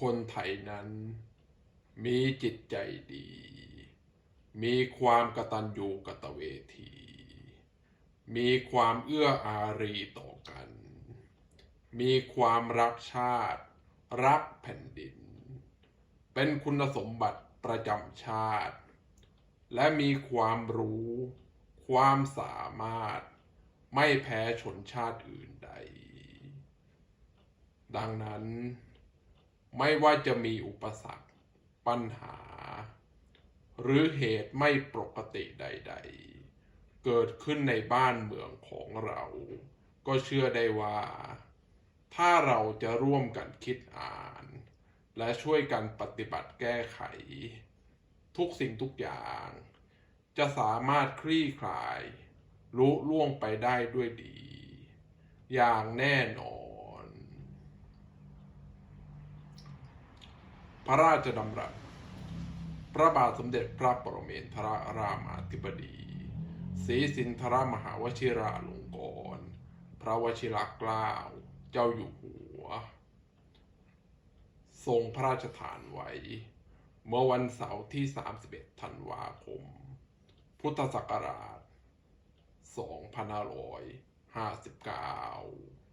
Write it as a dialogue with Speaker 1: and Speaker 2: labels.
Speaker 1: คนไทยนั้นมีจิตใจดี มีความกตัญญูกตเวที มีความเอื้ออารีต่อกัน มีความรักชาติ รักแผ่นดิน เป็นคุณสมบัติประจำชาติ และมีความรู้ ความสามารถ ไม่แพ้ชนชาติอื่นใด ดังนั้น ไม่ว่าจะมีอุปสรรค ปัญหา หรือเหตุไม่ปกติใด ๆ เกิดขึ้นในบ้านเมืองของเรา ก็เชื่อได้ว่า ถ้าเราจะร่วมกันคิดอ่าน และช่วยกันปฏิบัติแก้ไข ทุกสิ่งทุกอย่าง จะสามารถคลี่คลายลุล่วงไปได้ด้วยดี อย่างแน่นอน พระราชดำรัส พระบาทสมเด็จพระปรเมนทรรามาธิบดีศรีสินทรมหาวชิราลงกรณ์พระวชิรเกล้าเจ้าอยู่หัว ทรงพระราชทานไว้ เมื่อวันเสาร์ที่ 31 ธันวาคม พุทธศักราช 2559